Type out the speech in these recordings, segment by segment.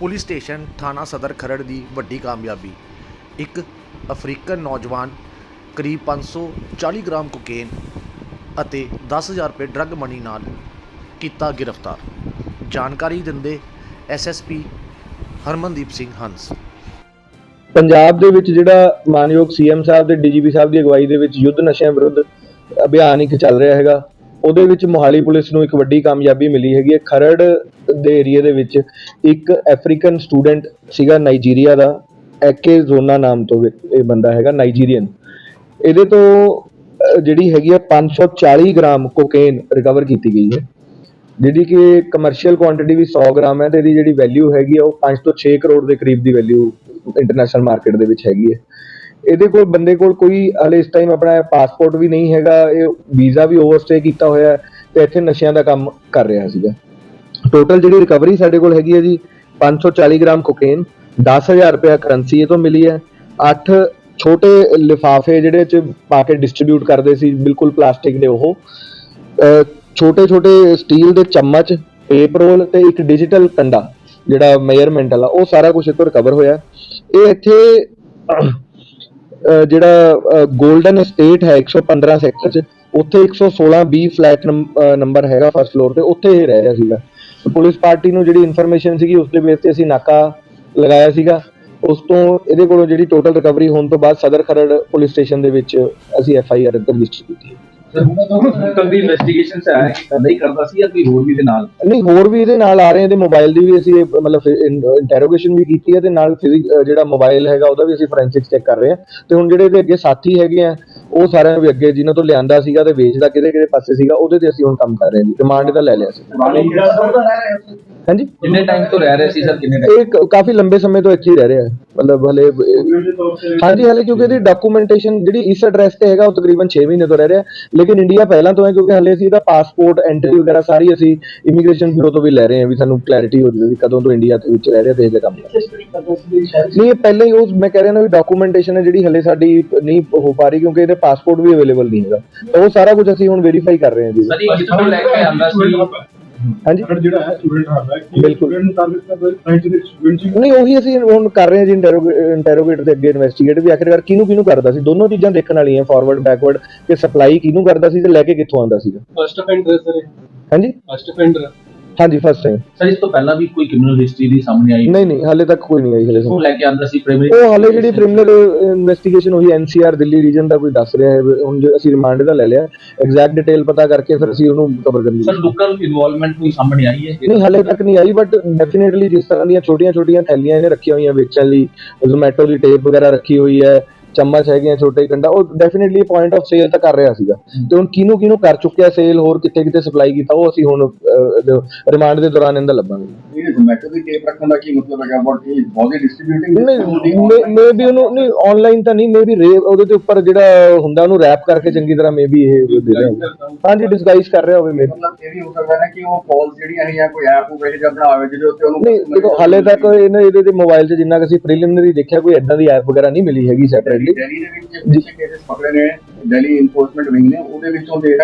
Police station ਥਾਣਾ ਸਦਰ ਖਰੜ ਦੀ ਵੱਡੀ ਕਾਮਯਾਬੀ। ਇੱਕ ਅਫਰੀਕਨ ਨੌਜਵਾਨ, ਕਰੀਬ 540 ਗ੍ਰਾਮ ਕੋਕੇਨ ਅਤੇ 10000 ਰੁਪਏ ਡਰੱਗ ਮਨੀ ਨਾਲ ਕੀਤਾ ਗ੍ਰਿਫਤਾਰ। ਜਾਣਕਾਰੀ ਦਿੰਦੇ ਐਸਐਸਪੀ ਹਰਮਨਦੀਪ ਸਿੰਘ ਹੰਸ। ਪੰਜਾਬ ਦੇ ਵਿੱਚ ਜਿਹੜਾ ਮਾਨਯੋਗ ਸੀਐਮ ਸਾਹਿਬ ਤੇ ਡੀਜੀਪੀ ਸਾਹਿਬ ਦੀ ਅਗਵਾਈ ਦੇ ਵਿੱਚ ਯੁੱਧ ਨਸ਼ਿਆਂ ਵਿਰੁੱਧ ਅਭਿਆਨ ਇੱਕ ਚੱਲ ਰਿਹਾ ਹੈਗਾ। ਉਹਦੇ ਵਿੱਚ ਮੋਹਾਲੀ ਪੁਲਿਸ ਨੂੰ ਇੱਕ ਵੱਡੀ ਕਾਮਯਾਬੀ ਮਿਲੀ ਹੈਗੀ ਹੈ। ਖਰੜ ਦੇ ਏਰੀਆ ਦੇ ਵਿੱਚ ਇੱਕ ਅਫਰੀਕਨ ਸਟੂਡੈਂਟ ਸੀਗਾ ਨਾਈਜੀਰੀਆ ਦਾ ਐਕੇ ਜ਼ੋਨਾ ਨਾਮ ਤੋਂ ਇਹ ਬੰਦਾ ਹੈਗਾ ਨਾਈਜੀਰੀਅਨ ਇਹਦੇ ਤੋਂ ਜਿਹੜੀ ਹੈਗੀ ਆ 540 ਗ੍ਰਾਮ ਕੋਕੇਨ ਰਿਕਵਰ ਕੀਤੀ ਗਈ ਹੈ। ਜਿਹੜੀ ਕਿ ਕਮਰਸ਼ੀਅਲ ਕੁਆਂਟੀਟੀ ਵੀ 100 ਗ੍ਰਾਮ ਹੈ ਤੇ ਇਹਦੀ ਜਿਹੜੀ ਵੈਲਿਊ ਹੈਗੀ ਆ, ਉਹ 5 ਤੋਂ 6 ਕਰੋੜ ਦੇ ਕਰੀਬ ਦੀ ਵੈਲਿਊ ਇੰਟਰਨੈਸ਼ਨਲ ਮਾਰਕੀਟ ਦੇ ਵਿੱਚ ਹੈਗੀ ਹੈ। ਇਹਦੇ ਕੋਲ, ਬੰਦੇ ਕੋਲ ਕੋਈ ਹਲੇ ਇਸ ਟਾਈਮ ਆਪਣਾ ਪਾਸਪੋਰਟ ਵੀ ਨਹੀਂ ਹੈਗਾ, ਇਹ ਵੀਜ਼ਾ ਵੀ ਓਵਰਸਟੇ ਕੀਤਾ ਹੋਇਆ ਹੈ ਤੇ ਇੱਥੇ ਨਸ਼ਿਆਂ ਦਾ ਕੰਮ ਕਰ ਰਿਹਾ ਸੀਗਾ। ਟੋਟਲ ਜਿਹੜੀ ਰਿਕਵਰੀ ਸਾਡੇ ਕੋਲ ਹੈਗੀ ਹੈ ਜੀ 540 ਗ੍ਰਾਮ ਕੋਕੇਨ 10000 ਰੁਪਏ ਕਰੰਸੀ ਇਹ ਤੋਂ ਮਿਲੀ ਹੈ। 8 ਛੋਟੇ ਲਿਫਾਫੇ ਜਿਹੜੇ ਚ ਪਾ ਕੇ ਡਿਸਟ੍ਰੀਬਿਊਟ ਕਰਦੇ ਸੀ, ਬਿਲਕੁਲ ਪਲਾਸਟਿਕ ਦੇ ਉਹ। ਛੋਟੇ ਛੋਟੇ ਸਟੀਲ ਦੇ ਚਮਚ ਟੇਪ ਰੋਲ ਤੇ ਇੱਕ ਡਿਜੀਟਲ ਕੰਡਾ, ਜਿਹੜਾ ਮੇਜਰਮੈਂਟ ਵਾਲਾ, ਉਹ ਸਾਰਾ ਕੁਝ ਇੱਥੋਂ ਰਿਕਵਰ ਹੋਇਆ। ਇਹ ਇੱਥੇ ਜਿਹੜਾ 골ਡਨ ਸਟੇਟ ਹੈ 115 ਸੈਕਟਰ ਚ, ਉੱਥੇ 116 ਬੀ ਫਲੈਟ ਨੰਬਰ ਹੈਗਾ ਫਸਟ ਫਲੋਰ ਤੇ, ਉੱਥੇ ਇਹ ਰਹਿ ਰਿਹਾ ਸੀਗਾ। ਪੁਲਿਸ ਪਾਰਟੀ ਨੂੰ ਜਿਹੜੀ ਇਨਫੋਰਮੇਸ਼ਨ ਸੀਗੀ, ਉਸ ਦੇ ਬੇਸ ਤੇ ਅਸੀਂ ਨਾਕਾ ਲਗਾਇਆ ਸੀਗਾ। ਉਸ ਤੋਂ ਇਹਦੇ ਕੋਲੋਂ ਜਿਹੜੀ ਟੋਟਲ ਰਿਕਵਰੀ ਹੋਣ ਤੋਂ ਬਾਅਦ ਸਦਰ ਖਰੜ ਪੁਲਿਸ ਸਟੇਸ਼ਨ ਦੇ ਵਿੱਚ ਅਸੀਂ ਐਫ ਆਈ ਆਰ ਰਜਿਸਟਰ ਕੀਤੀ ਹੈ। ਸਰ ਦੀ ਇਨਵੈਸਟੀਗੇਸ਼ਨ ਚ ਆਇਆ ਕਿ ਕਰਦਾ ਹੀ ਕਰਦਾ ਸੀ ਜਾਂ ਕੋਈ ਹੋਰ ਵੀ ਦੇ ਨਾਲ? ਨਹੀਂ ਹੋਰ ਵੀ ਇਹਦੇ ਨਾਲ ਆ ਰਹੇ ਇਹਦੇ ਮੋਬਾਈਲ ਦੀ ਵੀ ਅਸੀਂ ਇਹ ਮਤਲਬ ਇੰਟਰੋਗੇਸ਼ਨ ਵੀ ਕੀਤੀ ਹੈ ਤੇ ਨਾਲ ਫਿਜ਼ਿਕ ਜਿਹੜਾ ਮੋਬਾਈਲ ਹੈਗਾ ਉਹਦਾ ਵੀ ਅਸੀਂ ਫੋਰੈਂਸਿਕਸ ਚੈੱਕ ਕਰ ਰਹੇ ਹਾਂ। ਤੇ ਹੁਣ ਜਿਹੜੇ ਇਹਦੇ ਅੱਗੇ ਸਾਥੀ ਹੈਗੇ ਆ ਉਹ ਸਾਰਿਆਂ ਵੀ ਅੱਗੇ ਜਿਨ੍ਹਾਂ ਤੋਂ ਲਿਆਂਦਾ ਸੀਗਾ ਤੇ ਵੇਚਦਾ ਕਿਹਦੇ ਕਿਹਦੇ ਪਾਸੇ ਸੀਗਾ ਉਹਦੇ ਤੇ ਅਸੀਂ ਹੁਣ ਕੰਮ ਕਰ ਰਹੇ ਹਾਂ ਜੀ ਰਿਮਾਂਡ ਇਹਦਾ ਲੈ ਲਿਆ ਸੀ। ਹਾਂਜੀ? ਕਿੰਨੇ ਟਾਈਮ ਤੋਂ ਰਹਿ ਰਹੇ ਸੀ ਸਰ? ਕਿੰਨੇ? ਇਹ ਕ- ਕਾਫੀ ਲੰਬੇ ਸਮੇਂ ਤੋਂ ਇੱਥੇ ਹੀ ਰਹਿ ਰਿਹਾ ਹੈ। ਮਤਲਬ ਹਲੇ ਹਾਂਜੀ ਹਲੇ ਕਿਉਂਕਿ ਇਹਦੀ ਡਾਕੂਮੈਂਟੇਸ਼ਨ ਜਿਹੜੀ ਇਸ ਐਡਰੈਸ ਤੇ ਹੈਗਾ ਉਹ ਤਕਰੀਬਨ 6 ਮਹੀਨੇ ਤੋਂ ਰਹਿ ਰਿਹਾ ਹੈ। ਲੇਕਿਨ ਇੰਡੀਆ ਪਹਿਲਾਂ ਤੋਂ ਹੈ ਕਿਉਂਕਿ ਹਲੇ ਅਸੀਂ ਇਹਦਾ ਪਾਸਪੋਰਟ ਐਂਟਰੀ ਵਗੈਰਾ ਸਾਰੀ ਅਸੀਂ ਇਮੀਗ੍ਰੇਸ਼ਨ ਬਿਊਰੋ ਤੋਂ ਵੀ ਲੈ ਰਹੇ ਹਾਂ ਵੀ ਸਾਨੂੰ ਕਲੈਰਿਟੀ ਹੋ ਜਾਵੇ ਵੀ ਕਦੋਂ ਤੋਂ ਇੰਡੀਆ ਦੇ ਵਿੱਚ ਰਹਿ ਰਿਹਾ ਤੇ ਇਹਦੇ ਕੰਮ ਨਹੀਂ ਇਹ ਪਹਿਲਾਂ ਹੀ ਉਹ ਮੈਂ ਕਹਿ ਰਿਹਾ ਨਾ ਵੀ ਡਾਕੂਮੈਂਟੇਸ਼ਨ ਹੈ ਜਿਹੜੀ ਹਲੇ ਸਾਡੀ ਨਹੀਂ ਹੋ ਪਾ ਰਹੀ ਕਿਉਂਕਿ ਇਹਦੇ ਪਾਸਪੋਰਟ ਵੀ ਅਵੇਲੇਬਲ ਨਹੀਂ ਹੈਗਾ। ਤਾਂ ਉਹ ਸਾਰਾ ਕੁਝ ਅਸੀਂ ਹੁਣ ਵੈਰੀਫਾਈ ਕਰ ਰਹੇ ਹਾਂ ਜੀ। ਸਰ ਇਹ ਕਿੱਥੋਂ ਲੈ ਕੇ ਆਂਦਾ ਸੀ ਹਾਂਜੀ। ਜਿਹੜਾ ਹੈ ਸਟੂਡੈਂਟ ਹਾਦਾ ਕਿ ਬਿਲਕੁਲ। ਸਟੂਡੈਂਟ ਸਾਇੰਟਿਫਿਕ ਸਟੂਡੈਂਟ ਨਹੀਂ ਉਹੀ ਅਸੀਂ ਹੁਣ ਕਰ ਰਹੇ ਹਾਂ ਜੀ ਇੰਟਰੋਗੇਟ ਤੇ ਅੱਗੇ ਇਨਵੈਸਟੀਗੇਟ ਵੀ ਆਖਿਰਕਾਰ ਕਿਹਨੂੰ ਕਿਹਨੂੰ ਕਰਦਾ ਸੀ? ਦੋਨੋਂ ਚੀਜ਼ਾਂ ਦੇਖਣ ਵਾਲੀਆਂ ਫਾਰਵਰਡ ਬੈਕਵਰਡ ਕਿ ਸਪਲਾਈ ਕਿਹਨੂੰ ਕਰਦਾ ਸੀ ਤੇ ਲੈ ਕੇ ਕਿੱਥੋਂ ਆਉਂਦਾ ਸੀਗਾ? ਫਸਟ ਅਫੈਂਡਰ ਸਰ ਹਾਂਜੀ? ਫਸਟ ਅਫੈਂਡਰ ਹਾਂਜੀ ਫਸਟ ਟਾਈਮ ਸਰ ਇਸ ਤੋਂ ਪਹਿਲਾਂ ਵੀ ਕੋਈ ਕ੍ਰਿਮੀਨਲ ਹਿਸਟਰੀ ਦੀ ਸਾਹਮਣੇ ਆਈ? ਨਹੀਂ ਨਹੀਂ ਹਾਲੇ ਤੱਕ ਕੋਈ ਨਹੀਂ ਆਈ ਹਲੇ ਉਹ ਲੈ ਕੇ ਆਂਦਾ ਸੀ ਪ੍ਰਾਇਮਰੀ ਉਹ ਹਾਲੇ ਜਿਹੜੀ ਪ੍ਰੀਮੀਨਰ ਇਨਵੈਸਟੀਗੇਸ਼ਨ ਹੋਈ ਐਨਸੀਆਰ ਦਿੱਲੀ ਰੀਜਨ ਦਾ ਕੋਈ ਦੱਸ ਰਿਹਾ ਹੈ ਹੁਣ ਜੇ ਅਸੀਂ ਰਿਮਾਂਡ ਦਾ ਲੈ ਲਿਆ ਐਗਜ਼ੈਕਟ ਡਿਟੇਲ ਪਤਾ ਕਰਕੇ ਫਿਰ ਅਸੀਂ ਉਹਨੂੰ ਕਵਰ ਕਰ ਸਰ ਲੋਕਲ ਇਨਵੋਲਵਮੈਂਟ ਕੋਈ ਸਾਹਮਣੇ ਆਈ ਹੈ? ਨਹੀਂ ਹਾਲੇ ਤੱਕ ਨਹੀਂ ਆਈ ਬਟ ਡੈਫੀਨਿਟਲੀ ਜਿਸ ਤਰ੍ਹਾਂ ਦੀਆਂ ਛੋਟੀਆਂ ਛੋਟੀਆਂ ਥੈਲੀਆਂ ਇਹਨੇ ਰੱਖੀਆਂ ਹੋਈਆਂ ਵੇਚਣ ਲਈ ਜ਼ੋਮੈਟੋ ਦੀ ਟੇਪ ਵਗੈਰਾ ਰੱਖੀ ਹੋਈ ਹੈ ਚਮਚ ਹੈਗੇ ਆ ਛੋਟੇ ਕੰਡਾ ਉਹ ਡੈਫੀਨਿਟਲੀ ਪੁਆਇੰਟ ਆਫ ਸੇਲ ਤਾਂ ਕਰ ਰਿਹਾ ਸੀਗਾ। ਤੇ ਹੁਣ ਕਿਹਨੂੰ ਕਿਹਨੂੰ ਕਰ ਚੁੱਕਿਆ ਸੇਲ ਹੋਰ ਕਿੱਥੇ ਕਿੱਥੇ ਸਪਲਾਈ ਕੀਤਾ ਉਹ ਅਸੀਂ ਹੁਣ ਰਿਮਾਂਡ ਦੇ ਦੌਰਾਨ ਇਹਦਾ ਲੱਭਾਂਗੇ। ਇਹ ਜ਼ੋਮੈਟੋ ਦੀ ਟੇਪ ਰੱਖਣ ਦਾ ਕੀ ਮਤਲਬ ਹੈਗਾ? ਬਟ ਇਹ ਬਹੁਤ ਡਿਸਟ੍ਰੀਬਿਊਟਿੰਗ ਨਹੀਂ ਮੇ ਵੀ ਉਹਨੂੰ ਨਹੀਂ ਆਨਲਾਈਨ ਤਾਂ ਨਹੀਂ ਮੇ ਵੀ ਉਹਦੇ ਤੇ ਉੱਪਰ ਜਿਹੜਾ ਹੁੰਦਾ ਉਹਨੂੰ ਰੈਪ ਕਰਕੇ ਚੰਗੀ ਤਰ੍ਹਾਂ ਮੇ ਵੀ ਇਹ ਦੇ ਰਿਹਾ। ਹਾਂਜੀ ਡਿਸਗਾਈਜ਼ ਕਰ ਰਿਹਾ ਹੋਵੇ ਮੇ ਮਤਲਬ ਇਹ ਵੀ ਹੋ ਸਕਦਾ ਨਾ ਕਿ ਉਹ ਕਾਲਸ ਜਿਹੜੀਆਂ ਹੈ ਜਾਂ ਕੋਈ ਐਪ ਹੋਵੇ ਜਾਂ ਬਣਾਵੇ ਜਿਹਦੇ ਉੱਤੇ ਉਹਨੂੰ ਨਹੀਂ ਦੇਖੋ ਹਾਲੇ ਤੱਕ ਇਹਨੇ ਇਹਦੇ ਤੇ ਮੋਬਾਈਲ 'ਚ ਜਿੰਨਾ ਕਿ ਅਸੀਂ ਪ੍ਰੀਲਿਮਿਨਰੀ ਦੇਖਿਆ ਕੋਈ ਐਦਾਂ ਦੀ ਐਪ ਵਗੈਰਾ ਨਹੀਂ ਮਿਲੀ ਹੈਗੀ ਸੈਪਰੇਟਲੀ ਦਿੱਲੀ ਦੇ ਵਿੱਚ ਪਕੜੇ ਨੇ ਦਿੱਲੀ ਇਨਫੋਰਸਮੈਂਟ ਵਿੰਗ ਨੇ ਉਹਦੇ ਵਿੱਚੋਂ ਦੇ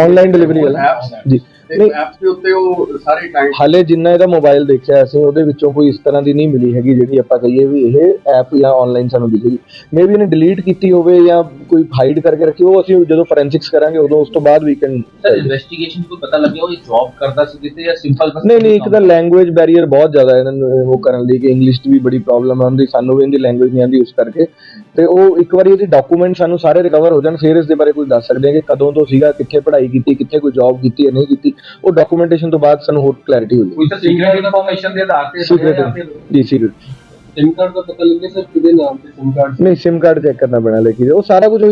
ਆਨਲਾਈਨ ਡਿਲੀਵਰੀ ਵਾਲਾ। ਜੀ। ਨਹੀਂ। ਐਪਸ ਦੇ ਉੱਤੇ ਉਹ ਸਾਰੇ ਟਾਈਮ ਹਾਲੇ ਜਿੰਨਾ ਇਹਦਾ ਮੋਬਾਈਲ ਦੇਖਿਆ ਅਸੀਂ ਉਹਦੇ ਵਿੱਚੋਂ ਕੋਈ ਇਸ ਤਰ੍ਹਾਂ ਦੀ ਨਹੀਂ ਮਿਲੀ ਹੈਗੀ ਜਿਹੜੀ ਆਪਾਂ ਕਹੀਏ ਵੀ ਇਹ ਐਪ ਜਾਂ ਆਨਲਾਈਨ ਸਾਨੂੰ ਦਿਖੇਗੀ ਮੇ ਵੀ ਇਹਨੇ ਡਿਲੀਟ ਕੀਤੀ ਹੋਵੇ ਜਾਂ ਕੋਈ ਹਾਈਡ ਕਰਕੇ ਰੱਖੀ ਉਹ ਅਸੀਂ ਜਦੋਂ ਫੋਰੈਂਸਿਕਸ ਕਰਾਂਗੇ ਉਦੋਂ ਉਸ ਤੋਂ ਬਾਅਦ ਵੀ ਕੈਨ ਸਰ ਇਨਵੈਸਟੀਗੇਸ਼ਨ ਕੋਈ ਪਤਾ ਲੱਗਿਆ ਉਹ ਜੌਬ ਕਰਦਾ ਸੀ ਕਿਤੇ ਜਾਂ ਸਿੰਪਲ ਬਸ ਨਹੀਂ ਨਹੀਂ ਇੱਕ ਤਾਂ ਲੈਂਗੁਏਜ ਬੈਰੀਅਰ ਬਹੁਤ ਜ਼ਿਆਦਾ ਹੈ ਇਹਨਾਂ ਨੂੰ ਉਹ ਕਰਨ ਲਈ ਕਿ ਇੰਗਲਿਸ਼ ਦੀ ਵੀ ਬੜੀ ਪ੍ਰੋਬਲਮ ਆਉਂਦੀ ਸਾਨੂੰ ਵੀ ਇਹਦੀ ਲੈਂਗੁਏਜ ਨਹੀਂ ਆਉਂਦੀ ਉਸ ਕਰਕੇ। ਤੇ ਉਹ ਇੱਕ ਵਾਰੀ ਇਹਦੇ ਡਾਕੂਮੈਂਟ ਸਾਨੂੰ ਸਾਰੇ ਰਿਕਵਰ ਹੋ ਜਾਣ ਫਿਰ ਇਸ ਦੇ ਬਾਰੇ ਕੁਝ ਦੱਸ ਸਕਦੇ ਹਾਂ ਕਿ ਕਦੋਂ ਤੋਂ ਸੀਗਾ ਕਿੱਥੇ ਪੜ੍ਹਾਈ ਕੀਤੀ ਕਿੱਥੇ ਕੋਈ ਜੌਬ ਕੀਤੀ ਹੈ ਨਹੀਂ ਕੀਤੀ। ਉਹ ਡਾਕੂਮੈਂਟੇਸ਼ਨ ਤੋਂ ਬਾਅਦ ਸਾਨੂੰ ਹੋਰ ਕਲੈਰਿਟੀ ਹੋ ਕੋਈ ਤਾਂ ਸੀਕ੍ਰੀਟ ਇਨਫੋਰਮੇਸ਼ਨ ਦੇ ਆਧਾਰ ਤੇ ਜਾਏਗੀ ਸੀਕ੍ਰੀਟ ਜੀ ਸੀਕ੍ਰੀਟ ਸਿਮ ਕਾਰਡ ਦਾ ਪਤਾ ਲੱਗੇ ਸਰ ਕਿਹਦੇ ਨਾਮ ਤੇ ਸਿਮ ਕਾਰਡ ਨਹੀਂ ਸਿਮ ਕਾਰਡ ਚੈੱਕ ਕਰਨਾ ਪੈਣਾ ਲੇਕਿਨ ਉਹ ਸਾਰਾ ਕੁਝ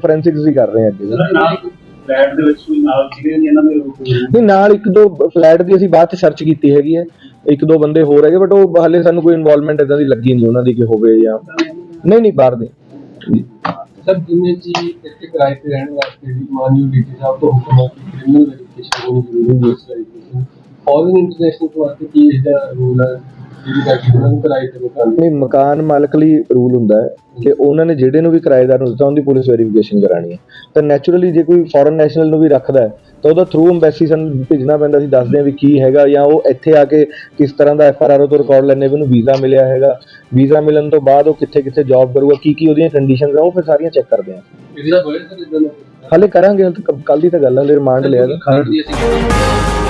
ਫੋਰੈਂਸਿਕਸ ਹੀ ਕਰ ਰਹੇ ਹਾਂ ਅੱਗੇ ਫਲੈਟ ਦੇ ਵਿੱਚ ਕੋਈ ਨਾਲ ਸੀਗੇ ਜੀ ਇਹਨਾਂ ਦੇ ਨਹੀਂ ਨਾਲ ਇੱਕ ਦੋ ਫਲੈਟ ਦੀ ਅਸੀਂ ਬਾਅਦ ਚ ਸਰਚ ਕੀਤੀ ਹੈਗੀ ਹੈ। ਇੱਕ ਦੋ ਬੰਦੇ ਹੋਰ ਹੈਗੇ ਬਟ ਉਹ ਹਾਲੇ ਸਾਨੂੰ ਕੋਈ ਇਨਵੋਲਵਮੈਂਟ ਇਦਾਂ ਦੀ ਲੱਗੀ ਨਹੀਂ ਉਹਨਾਂ ਦੀ ਕਿ ਹੋਵੇ ਜਾਂ ਨਹੀਂ ਨਹੀਂ ਬਾਹਰ ਦੇ। ਸਰ ਜਿਵੇਂ ਜੀ ਇੱਥੇ ਕਿਰਾਏ ਤੇ ਰਹਿਣ ਵਾਸਤੇ ਵੀ ਮਾਨਯੋਗ ਡੀਟੀ ਸਾਹਿਬ ਤੋਂ ਹੁਕਮ ਹੈ ਕਿ ਕ੍ਰਿਮੀਨਲ ਵੈਰੀਫਿਕੇਸ਼ਨ ਹੋਣੀ ਜ਼ਰੂਰੀ ਹੈ ਫੋਰਨ ਇੰਟਰਨੈਸ਼ਨਲ ਵਾਸਤੇ ਕੀ ਇਹਦਾ ਰੂਲ ਹੈ? ਜਿਹੜੀ ਕਰਕੇ ਉਹਨਾਂ ਨੂੰ ਕਿਰਾਏ ਤੇ ਮਕਾਨ ਨਹੀਂ, ਮਕਾਨ ਮਾਲਕ ਲਈ ਰੂਲ ਹੁੰਦਾ ਹੈ ਕਿ ਉਹਨਾਂ ਨੇ ਜਿਹੜੇ ਨੂੰ ਵੀ ਕਿਰਾਏਦਾਰ ਨੂੰ ਦਿੱਤਾ, ਉਹਦੀ ਪੁਲਿਸ ਵੈਰੀਫਿਕੇਸ਼ਨ ਕਰਾਣੀ ਹੈ। ਤਾਂ ਨੈਚੁਰਲੀ ਜੇ ਕੋਈ ਫੋਰਨ ਨੈਸ਼ਨਲ ਨੂੰ ਵੀ ਰੱਖਦਾ ਹੈ ਤਾਂ ਉਹਦਾ ਥਰੂ ਐਮਬੈਸੀ ਸਾਨੂੰ ਭੇਜਣਾ ਪੈਂਦਾ ਸੀ ਦੱਸਦੇ ਆ ਵੀ ਕੀ ਹੈਗਾ ਜਾਂ ਉਹ ਇੱਥੇ ਆ ਕੇ ਕਿਸ ਤਰ੍ਹਾਂ ਦਾ ਐਫ ਆਰ ਆਰ ਤੋਂ ਰਿਕਾਰਡ ਲੈਣੇ ਵੀ ਉਹਨੂੰ ਵੀਜ਼ਾ ਮਿਲਿਆ ਹੈਗਾ। ਵੀਜ਼ਾ ਮਿਲਣ ਤੋਂ ਬਾਅਦ ਉਹ ਕਿੱਥੇ ਕਿੱਥੇ ਜੌਬ ਕਰੂਗਾ ਕੀ ਕੀ ਉਹਦੀਆਂ ਕੰਡੀਸ਼ਨਸ ਆ ਉਹ ਫਿਰ ਸਾਰੀਆਂ ਚੈੱਕ ਕਰਦੇ ਆ। ਦਾ? ਹਾਲੇ ਕਰਾਂਗੇ ਕੱਲ ਦੀ ਤਾਂ ਗੱਲ ਹੈ ਹਲੇ ਰਿਮਾਂਡ ਲਿਆ ਦੀ ਅਸੀਂ